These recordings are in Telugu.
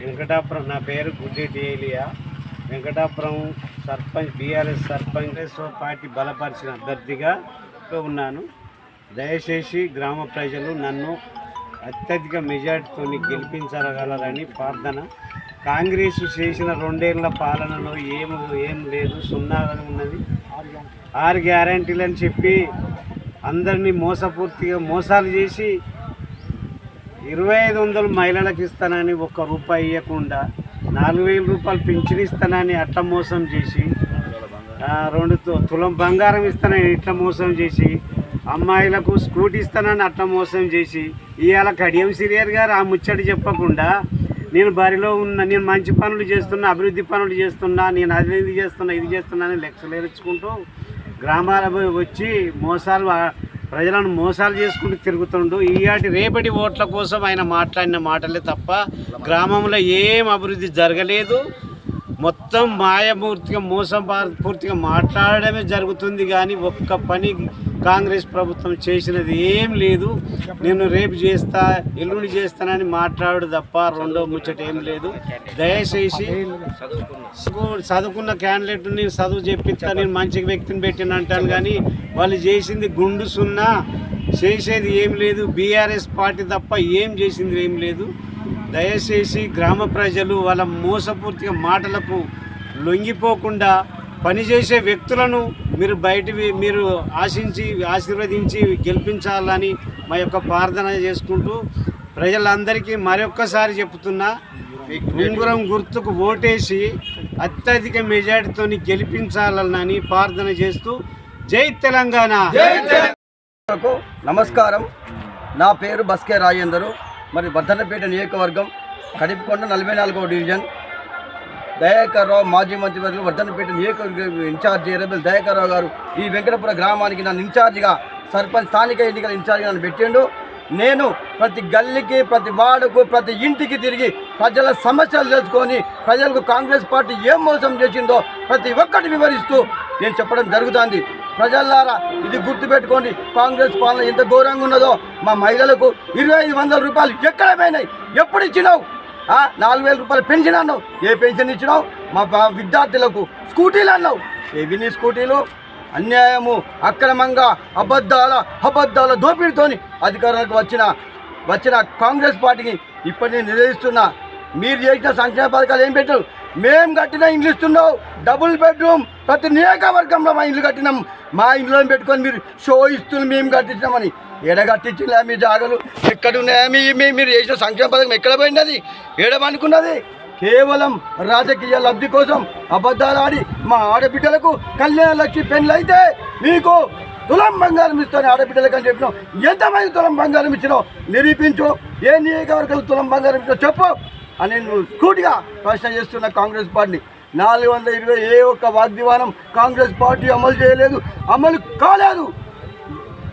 వెంకటాపురం నా పేరు గుడ్డి డేలియా. వెంకటాపురం సర్పంచ్ బీఆర్ఎస్ సర్పంచ్ పార్టీ బలపరిచిన అభ్యర్థిగా ఉన్నాను. దయచేసి గ్రామ ప్రజలు నన్ను అత్యధిక మెజార్టీతో గెలిపించగలరని ప్రార్థన. కాంగ్రెస్ చేసిన రెండేళ్ళ పాలనలో ఏం ఏం లేదు సున్నాగా ఉన్నది. ఆరు గ్యారంటీలు అని చెప్పి అందరినీ మోసపూర్తిగా మోసాలు చేసి ఇరవై ఐదు వందలు మహిళలకు ఇస్తానని ఒక్క రూపాయి ఇవ్వకుండా నాలుగు వేల రూపాయలు పింఛన్ ఇస్తానని అట్ట మోసం చేసి రెండు తు- తులం బంగారం ఇస్తానని ఇట్లా మోసం చేసి అమ్మాయిలకు స్కూటీ ఇస్తానని అట్లా మోసం చేసి ఇవాళ కడియం సిరియర్ గారు ఆ ముచ్చటి చెప్పకుండా నేను బరిలో ఉన్న నేను మంచి పనులు చేస్తున్నా అభివృద్ధి పనులు చేస్తున్నా నేను అది ఇది చేస్తున్నా ఇది చేస్తున్నా అని లెక్కలు ఏర్చుకుంటూ గ్రామాల వచ్చి మోసాలు ప్రజలను మోసాలు చేసుకుంటూ తిరుగుతుండు. ఈయాటి రేపటి ఓట్ల కోసం ఆయన మాట్లాడిన మాటలే తప్ప గ్రామంలో ఏం అభివృద్ధి జరగలేదు. మొత్తం మాయమూర్తిగా మోసం పూర్తిగా మాట్లాడడమే జరుగుతుంది కానీ ఒక్క పని కాంగ్రెస్ ప్రభుత్వం చేసినది ఏం లేదు. నేను రేపు చేస్తా ఎల్లుండి చేస్తానని మాట్లాడు తప్ప రెండో ముచ్చట ఏం లేదు. దయచేసి చదువుకున్న క్యాండిడేట్ని చదువు చెప్పిస్తా నేను మంచి వ్యక్తిని పెట్టిన అంటాను కానీ వాళ్ళు చేసింది గుండు సున్నా. చేసేది ఏం లేదు. బీఆర్ఎస్ పార్టీ తప్ప ఏం చేసింది ఏం లేదు. దయచేసి గ్రామ ప్రజలు వాళ్ళ మోసపూర్తిగా మాటలకు లొంగిపోకుండా పనిచేసే వ్యక్తులను మీరు బయట మీరు ఆశించి ఆశీర్వదించి గెలిపించాలని మా యొక్క ప్రార్థన చేసుకుంటూ ప్రజలందరికీ మరొక్కసారి చెప్తున్నా ఉంగురం గుర్తుకు ఓటేసి అత్యధిక మెజార్టీతో గెలిపించాలని ప్రార్థన చేస్తూ జై తెలంగాణ. నమస్కారం. నా పేరు బస్కే రాజేందరు. మరి వర్ధన్నపేట నియోజకవర్గం కడిపికొండ నలభై నాలుగో డివిజన్. దయాకర్ రావు మాజీ మంత్రివర్గం వర్ధనపేట నియోజకవర్గ ఇన్ఛార్జ్ ఎర్రబెల్ దయాకర్ రావు గారు ఈ వెంకటపుర గ్రామానికి నన్ను ఇన్ఛార్జిగా సర్పంచ్ స్థానిక ఎన్నికల ఇన్ఛార్జిగా నన్ను పెట్టిండు. నేను ప్రతి గల్లీకి ప్రతి వార్డుకు ప్రతి ఇంటికి తిరిగి ప్రజల సమస్యలు తెలుసుకొని ప్రజలకు కాంగ్రెస్ పార్టీ ఏం మోసం చేసిందో ప్రతి ఒక్కటి వివరిస్తూ నేను చెప్పడం జరుగుతుంది. ప్రజలారా ఇది గుర్తుపెట్టుకోండి. కాంగ్రెస్ పాలన ఎంత ఘోరంగా ఉన్నదో మా మహిళలకు ఇరవై ఐదు వందల రూపాయలు ఎక్కడ పోయినాయి? ఎప్పుడు ఇచ్చినావు? నాలుగు వేల రూపాయలు పెన్షన్ అన్నావు. ఏ పెన్షన్ ఇచ్చినావు? మా విద్యార్థులకు స్కూటీలు అన్నావు. ఏవి నీ స్కూటీలు? అన్యాయము అక్రమంగా అబద్ధాల అబద్ధాల దోపిడితోని అధికారులకు వచ్చిన వచ్చిన కాంగ్రెస్ పార్టీకి ఇప్పటి నేను నిలదీస్తున్నా. మీరు చేసిన సంక్షేమ పథకాలు ఏం పెట్టారు? మేము కట్టిన ఇంగ్లీష్ డబుల్ బెడ్రూమ్ ప్రతి నియోజకవర్గంలో మా ఇల్లు కట్టినాం. మా ఇంట్లో పెట్టుకొని మీరు షో ఇస్తున్న మేము కట్టించినామని. ఎడ కట్టించినా మీ జాగలు? ఎక్కడున్నాయా? మీ మీరు చేసిన సంక్షేమ పథకం ఎక్కడ పోయినది? ఏడమనుకున్నది కేవలం రాజకీయ లబ్ధి కోసం అబద్ధాలు ఆడి మా ఆడబిడ్డలకు కళ్యాణ లక్ష్మి పెళ్ళి అయితే మీకు తులం బంగారం ఇస్తాను ఆడబిడ్డలకు అని చెప్పినావు. ఎంతమంది తులం బంగారం ఇచ్చినావు నిరూపించు. ఏ నియోజకవర్గాలు తులం బంగారం ఇచ్చినావు చెప్పు అని నువ్వు స్కూటిగా ప్రశ్న చేస్తున్న కాంగ్రెస్ పార్టీని. నాలుగు వందల ఇరవై ఏ ఒక్క వాగ్దివానం కాంగ్రెస్ పార్టీ అమలు చేయలేదు అమలు కాలేదు.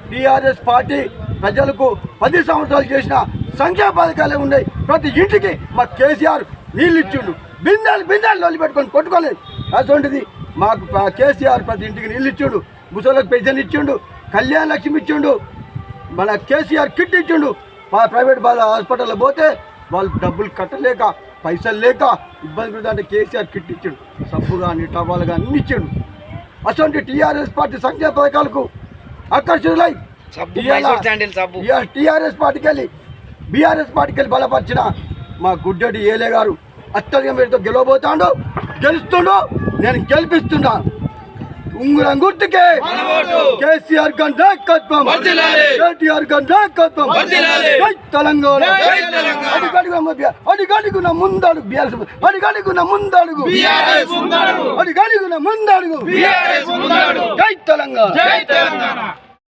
టీఆర్ఎస్ పార్టీ ప్రజలకు పది సంవత్సరాలు చేసిన సంక్షేమ పథకాలే ఉన్నాయి. ప్రతి ఇంటికి మా కేసీఆర్ నీళ్ళు ఇచ్చిండు. బిందాలు బిందాలు లొల్లి పెట్టుకొని కొట్టుకోలేదు. అటువంటిది మాకు కేసీఆర్ ప్రతి ఇంటికి నీళ్ళు ఇచ్చిండు ముసలకు పెన్షన్ ఇచ్చిండు కళ్యాణ లక్ష్మి ఇచ్చిండు మన కేసీఆర్ కిట్ ఇచ్చిండు. మా ప్రైవేట్ బాల హాస్పిటల్లో పోతే వాళ్ళు డబ్బులు కట్టలేక పైసలు లేక ఇబ్బంది పడుతుంటే కేసీఆర్ కిట్ ఇచ్చిండు. సబ్బు కానీ టవాలు కానీ అన్ని ఇచ్చిండు. అటువంటి టీఆర్ఎస్ పార్టీ సంక్షేమ పథకాలకు ఆకర్షితులై టీఆర్ఎస్ పార్టీకి వెళ్ళి బీఆర్ఎస్ పార్టీకి వెళ్ళి బలపరిచిన మా గుడ్డటి ఏలే గారు అత్యధిక మీరుతో గెలవబోతాడు గెలుస్తుండు నేను గెలిపిస్తున్నా. ఉంగురం గుర్తుకే. కేసీఆర్ గారి నాయకత్వం. కేటీఆర్ గారి నాయకత్వం. జై తెలంగాణ. అడిగడుగున మధ్య అడిగడుగున ముందడుగు. బీఆర్ఎస్ అడిగడుగున ముందడుగు. అడిగడుగున ముందడుగు. జై తెలంగాణ.